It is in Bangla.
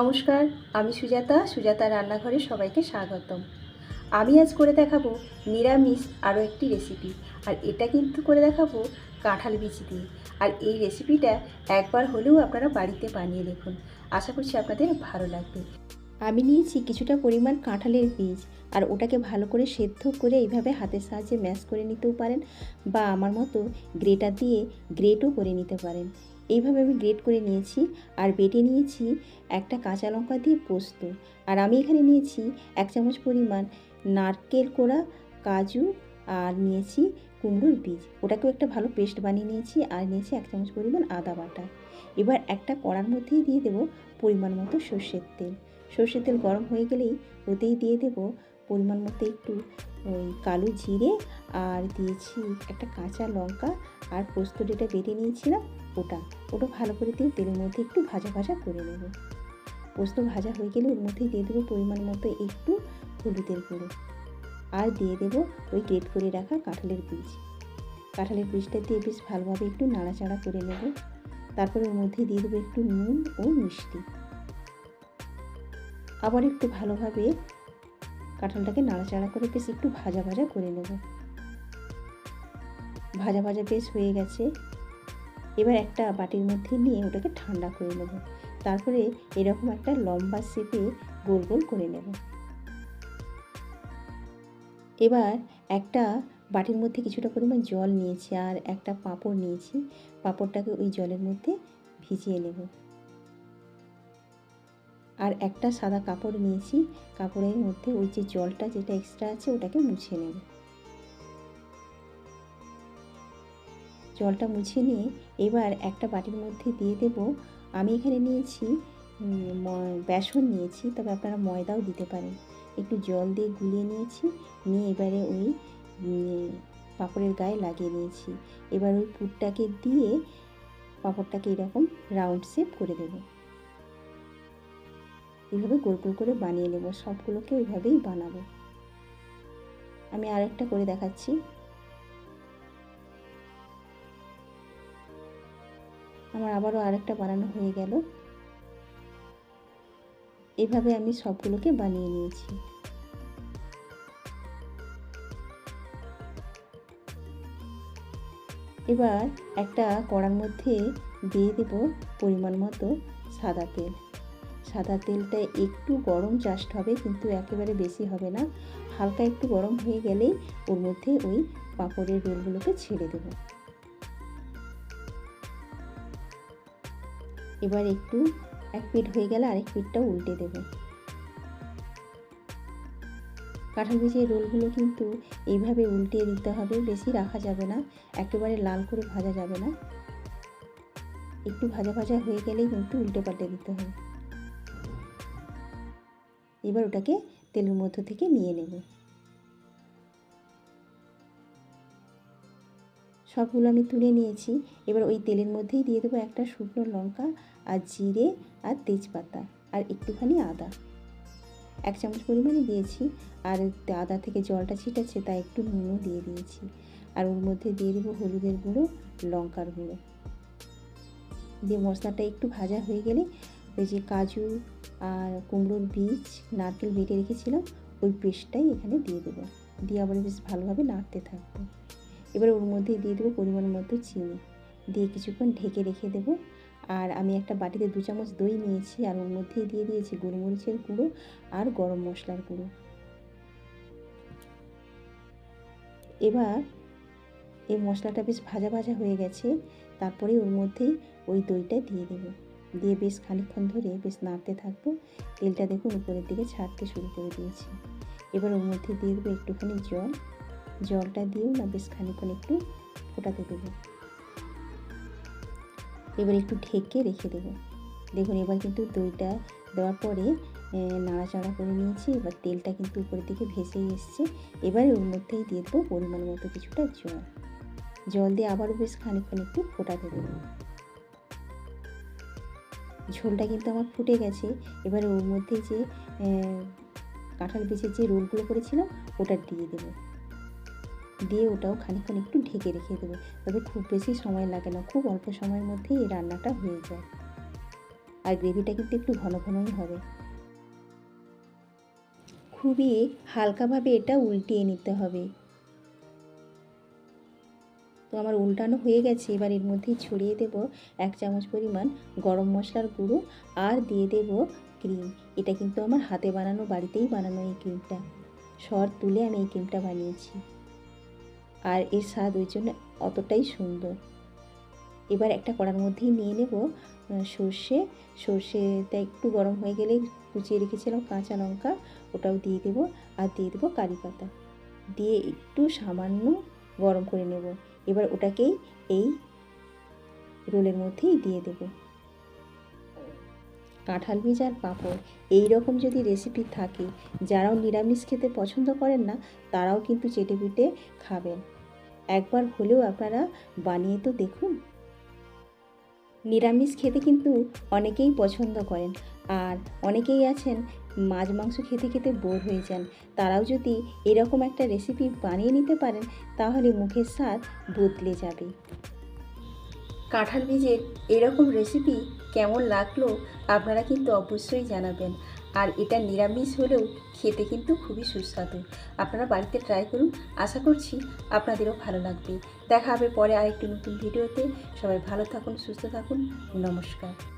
নমস্কার, আমি সুজাতা সুজাতা রান্নাঘরে সবাইকে স্বাগতম। আমি আজ করে দেখাবো নিরামিষ আরও একটি রেসিপি আর এটা কিন্তু করে দেখাবো কাঁঠাল বীজ দিয়ে। আর এই রেসিপিটা একবার হলেও আপনারা বাড়িতে বানিয়ে দেখুন। আশা করছি আপনাদের ভালো লাগবে। আমি নিয়েছি কিছুটা পরিমাণ কাঁঠালের বীজ, আর ওটাকে ভালো করে সেদ্ধ করে এইভাবে হাতের সাহায্যে ম্যাশ করে নিতেও পারেন, বা আমার মতো গ্রেটার দিয়ে গ্রেটও করে নিতে পারেন। এইভাবে আমি গ্রেট করে নিয়েছি আর বেটে নিয়েছি একটা কাঁচা লঙ্কা দিয়ে পোস্ত। আর আমি এখানে নিয়েছি এক চামচ পরিমাণ নারকেল কোড়া, কাজু আর নিয়েছি কুমড়োর বীজ। ওটাকেও একটা ভালো পেস্ট বানিয়ে নিয়েছি আর নিয়েছি এক চামচ পরিমাণ আদা বাটা। এবার একটা কড়ার মধ্যেই দিয়ে দেবো পরিমাণ মতো সর্ষের তেল। সর্ষের তেল গরম হয়ে গেলেই ওতেই দিয়ে দেবো পরিমাণ মতো একটু ওই কালো জিরে আর দিয়েছি একটা কাঁচা লঙ্কা আর পোস্ত যেটা বেটে নিয়েছিলাম, ওটা। ওটা ভালো করে দিয়ে তেলের মধ্যে একটু ভাজা ভাজা করে নেব। পোস্ত ভাজা হয়ে গেলে ওর মধ্যে দিয়ে দেবো পরিমাণ মতো একটু হলুদের গুঁড়ো। আর দিয়ে দেবো ওই গ্রেট করে রাখা কাঁঠালের বীজ। কাঁঠালের বীজটা দিয়ে বেশ ভালোভাবে একটু নাড়াচাড়া করে নেব। তারপরে ওর মধ্যে দিয়ে দেবো একটু নুন ও মিষ্টি। আবার একটু ভালোভাবে কাঁঠালটাকে নাড়াচাড়া করে বেশ একটু ভাজা ভাজা করে নেব। ভাজা ভাজা বেশ হয়ে গেছে। এবার একটা বাটির মধ্যে নিয়ে ওটাকে ঠান্ডা করে নেব। তারপরে এরকম একটা লম্বা শেপে গোল গোল করে নেব। এবার একটা বাটির মধ্যে কিছুটা পরিমাণ জল নিয়েছি আর একটা পাঁপড় নিয়েছি। পাঁপড়টাকে ওই জলের মধ্যে ভিজিয়ে নেব। আর একটা সাদা কাপড় নিয়েছি। কাপড়ের মধ্যে ওই যে জলটা যেটা এক্সট্রা আছে, ওটাকে মুছে নেব। জলটা মুছে নিয়ে এবার একটা বাটির মধ্যে দিয়ে দেব। আমি এখানে নিয়েছি বেসন নিয়েছি, তবে আপনারা ময়দাও দিতে পারেন। একটু জল দিয়ে গুলিয়ে নিয়েছি, নিয়ে এবারে ওই পাঁপড়ের গায়ে লাগিয়ে নিয়েছি। এবার ওই পুরটাকে দিয়ে পাঁপড়টাকে এরকম রাউন্ড শেপ করে দেবো। এইভাবে গোল গোল করে বানিয়ে নেব, সবগুলোকে ওইভাবেই বানাবো। আমি আরেকটা করে দেখাচ্ছি। আমার আবারও আরেকটা বানানো হয়ে গেল। এভাবে আমি সবগুলোকে বানিয়ে নিয়েছি। এবার একটা কড়ার মধ্যে দিয়ে দেব পরিমাণ মতো সাদা তেল। সাদা তেলটা একটু গরম জাস্ট হবে, কিন্তু একেবারে বেশি হবে না। হালকা একটু গরম হয়ে গেলেই ওর মধ্যে ওই পাঁপড়ের রোলগুলোকে ছেড়ে দেব। এবার একটু, এক পিঠ হয়ে গেলে আরেক পিঠটা উল্টে দেব। কাঁঠাল বীজের রোলগুলো কিন্তু এইভাবে উল্টিয়ে দিতে হবে, বেশি রাখা যাবে না, একেবারে লাল করে ভাজা যাবে না। একটু ভাজা ভাজা হয়ে গেলেই কিন্তু উল্টে পাল্টে দিতে হবে। এবার ওটাকে তেলের মধ্য থেকে নিয়ে নেব। সবগুলো আমি তুলে নিয়েছি। এবার ওই তেলের মধ্যেই দিয়ে দেবো একটা শুকনো লঙ্কা, আর জিরে, আর তেজপাতা, আর একটুখানি আদা। এক চামচ পরিমাণে দিয়েছি, আর আদা থেকে জলটা ছিটাচ্ছে, তাই একটু নুনও দিয়ে দিয়েছি। আর ওর মধ্যে দিয়ে দেবো হলুদের গুঁড়ো, লঙ্কার গুঁড়ো। দিয়ে মশলাটা একটু ভাজা হয়ে গেলে, ওই যে কাজু আর কুমড়োর বীজ, নারকেল বেটে রেখেছিলাম, ওই পেস্টটাই এখানে দিয়ে দেবো। দিয়ে আবার বেশ ভালোভাবে নাড়তে থাকব। এবার ওর মধ্যে দিয়ে দেবো পরিমাণ মতো চিনি। দিয়ে কিছুক্ষণ ঢেকে রেখে দেবো। আর আমি একটা বাটিতে দু চামচ দই নিয়েছি, আর ওর মধ্যে দিয়ে দিয়েছি গোলমরিচের গুঁড়ো আর গরম মশলার গুঁড়ো। এবার এই মশলাটা বেশ ভাজা ভাজা হয়ে গেছে, তারপরে ওর মধ্যেই ওই দইটা দিয়ে দেবো। দিয়ে বেশ খানিক্ষণ ধরে বেশ নাড়তে থাকব। তেলটা দেখুন উপরের দিকে ছাড়তে শুরু করে দিয়েছি। এবার ওর মধ্যে দিয়ে দেবো একটুখানি জল। জলটা দিয়েও না বেশ খানিক্ষণ একটু ফোটাতে দেবো। এবার একটু ঢেকে রেখে দেবো। দেখুন এবার কিন্তু দইটা দেওয়ার পরে নাড়াচাড়া করে নিয়েছি। এবার তেলটা কিন্তু উপরের দিকে ভেসেই এসছে। এবার ওর মধ্যেই দিয়ে দেবো পরিমাণ মতো কিছুটা জল। জল দিয়ে আবারও বেশ খানিক্ষণ একটু ফোটাতে দেবো। ঝোলটা কিন্তু আমার ফুটে গেছে। এবার ওর মধ্যে যে কাঁঠাল বীজের যে রোলগুলো করেছিলাম ওটা দিয়ে দেবো। দিয়ে ওটাও খানিক্ষণ একটু ঢেকে রেখে দেবো। তবে খুব বেশি সময় লাগে না, খুব অল্প সময়ের মধ্যেই এই রান্নাটা হয়ে যায়। আর গ্রেভিটা কিন্তু একটু ঘন ঘনই হবে। খুবই হালকাভাবে এটা উল্টিয়ে নিতে হবে। তো আমার উল্টানো হয়ে গেছে। এবার এর মধ্যেই ছড়িয়ে দেব এক চামচ পরিমাণ গরম মশলার গুঁড়ো আর দিয়ে দেব ক্রিম। এটা কিন্তু আমার হাতে বানানো, বাড়িতেই বানানো এই ক্রিমটা। সর তুলে আমি এই ক্রিমটা বানিয়েছি। আর এর স্বাদ ওই জন্য অতটাই সুন্দর। এবার একটা কড়ার মধ্যেই নিয়ে নেব সর্ষে। সর্ষেটা একটু গরম হয়ে গেলে কুচিয়ে রেখেছিলাম কাঁচা লঙ্কা। ওটাও দিয়ে দেব আর দিয়ে দেবো কারি পাতা। দিয়ে একটু সামান্য গরম করে নেব। এবার ওটাকেই এই রোলের মধ্যেই দিয়ে দেব। কাঁঠাল বীজ আর পাঁপড়, এই রকম যদি রেসিপি থাকে, যারাও নিরামিষ খেতে পছন্দ করেন না, তারাও কিন্তু চেটে পিটে খাবেন। একবার হলেও আপনারা বানিয়ে তো দেখুন। নিরামিষ খেতে কিন্তু অনেকেই পছন্দ করেন, আর অনেকেই আছেন মাছ মাংস খেতে খেতে বোর হয়ে যান। তারাও যদি এরকম একটা রেসিপি বানিয়ে নিতে পারেন, তাহলে মুখের স্বাদ বদলে যাবে। কাঁঠাল বীজের এরকম রেসিপি কেমন লাগল, আপনারা কিন্তু অবশ্যই জানাবেন। আর এটা নিরামিষ হলেও খেতে কিন্তু খুবই সুস্বাদু। আপনারা বাড়িতে ট্রাই করুন, আশা করছি আপনাদেরও ভালো লাগবে। দেখা হবে পরে আরেকটি নতুন ভিডিওতে। সবাই ভালো থাকুন, সুস্থ থাকুন, নমস্কার।